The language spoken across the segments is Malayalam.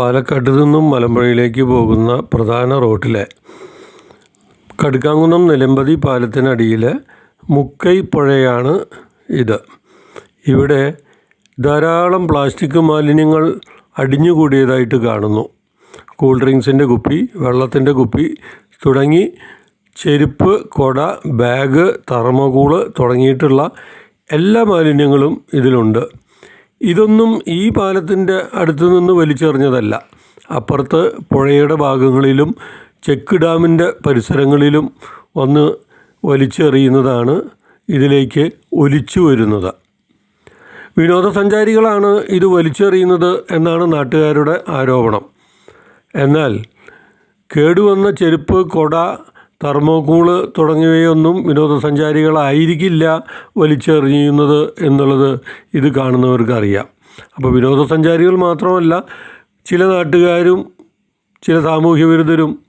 പാലക്കാട്ട് നിന്നും മലമ്പുഴയിലേക്ക് പോകുന്ന പ്രധാന റോട്ടിലെ കടുക്കാങ്കുന്നം നിലമ്പതി പാലത്തിനടിയിലെ മുക്കൈ പുഴയാണ് ഇത്. ഇവിടെ ധാരാളം പ്ലാസ്റ്റിക് മാലിന്യങ്ങൾ അടിഞ്ഞുകൂടിയതായിട്ട് കാണുന്നു. കൂൾ ഡ്രിങ്ക്സിന്റെ കുപ്പി വെള്ളത്തിന്റെ കുപ്പി തുടങ്ങി ചെരുപ്പ് കൊട ബാഗ് തറമകൂൾ തുടങ്ങിയിട്ടുള്ള എല്ലാ മാലിന്യങ്ങളും ഇതിലുണ്ട്. ഇതൊന്നും ഈ പാലത്തിന്റെ അടുത്ത് നിന്ന് വലിച്ചെറിഞ്ഞതല്ല. അപ്പുറത്ത് പുഴയുടെ ഭാഗങ്ങളിലും ചെക്ക് ഡാമിന്റെ പരിസരങ്ങളിലും വന്ന് വലിച്ചെറിയുന്നതാണ് ഇതിലേക്ക് ഒലിച്ചു വരുന്നത്. വിനോദസഞ്ചാരികളാണ് ഇത് വലിച്ചെറിയുന്നത് എന്നാണ് നാട്ടുകാരുടെ ആരോപണം. എന്നാൽ കേടുവന്ന ചെരുപ്പ് കൊട തെർമോകൂൾ തുടങ്ങിയവയൊന്നും വിനോദസഞ്ചാരികളായിരിക്കില്ല വലിച്ചെറിയുന്നത് എന്നുള്ളത് ഇത് കാണുന്നവർക്കറിയാം. അപ്പോൾ വിനോദസഞ്ചാരികൾ മാത്രമല്ല ചില നാട്ടുകാരും ചില സാമൂഹ്യ വിരുദ്ധരും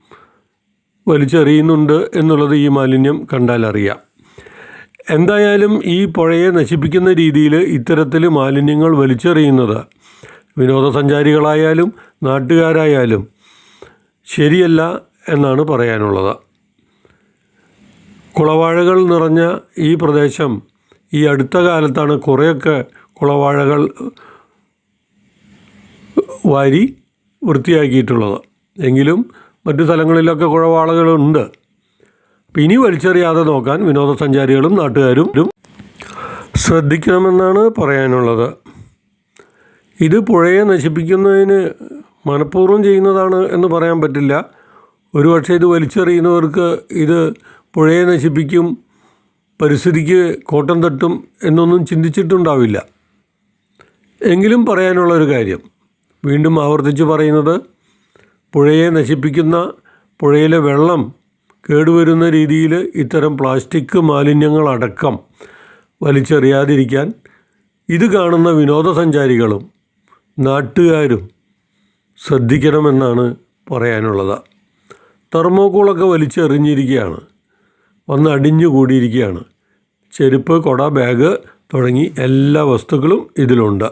വലിച്ചെറിയുന്നുണ്ട് എന്നുള്ളത് ഈ മാലിന്യം കണ്ടാൽ അറിയാം. എന്തായാലും ഈ പുഴയെ നശിപ്പിക്കുന്ന രീതിയിൽ ഇത്തരത്തിൽ മാലിന്യങ്ങൾ വലിച്ചെറിയുന്നത് വിനോദസഞ്ചാരികളായാലും നാട്ടുകാരായാലും ശരിയല്ല എന്നാണ് പറയാനുള്ളത്. കുളവാഴകൾ നിറഞ്ഞ ഈ പ്രദേശം ഈ അടുത്ത കാലത്താണ് കുറേയൊക്കെ കുളവാഴകൾ വാരി വൃത്തിയാക്കിയിട്ടുള്ളത്. എങ്കിലും മറ്റു സ്ഥലങ്ങളിലൊക്കെ കുളവാഴകളുണ്ട് അപ്പം ഇനി വലിച്ചെറിയാതെ നോക്കാൻ വിനോദസഞ്ചാരികളും നാട്ടുകാരും ശ്രദ്ധിക്കണമെന്നാണ് പറയാനുള്ളത്. ഇത് പുഴയെ നശിപ്പിക്കുന്നതിന് മനഃപൂർവം ചെയ്യുന്നതാണ് എന്ന് പറയാൻ പറ്റില്ല. ഒരുപക്ഷെ ഇത് വലിച്ചെറിയുന്നവർക്ക് ഇത് പുഴയെ നശിപ്പിക്കും പരിസ്ഥിതിക്ക് കോട്ടം തട്ടും എന്നൊന്നും ചിന്തിച്ചിട്ടുണ്ടാവില്ല. എങ്കിലും പറയാനുള്ള ഒരു കാര്യം. വീണ്ടും ആവർത്തിച്ച് പറയുന്നത് പുഴയെ നശിപ്പിക്കുന്ന പുഴയിലെ വെള്ളം കേടുവരുന്ന രീതിയിൽ ഇത്തരം പ്ലാസ്റ്റിക് മാലിന്യങ്ങളടക്കം വലിച്ചെറിയാതിരിക്കാൻ ഇത് കാണുന്ന വിനോദസഞ്ചാരികളും നാട്ടുകാരും ശ്രദ്ധിക്കണമെന്നാണ് പറയാനുള്ളത്. തെർമോക്കോളൊക്കെ വലിച്ചെറിഞ്ഞിരിക്കുകയാണ്. വന്ന് അടിഞ്ഞു കൂടിയിരിക്കുകയാണ് ചെരുപ്പ് കൊട ബാഗ് തുടങ്ങി എല്ലാ വസ്തുക്കളും ഇതിലുണ്ട്.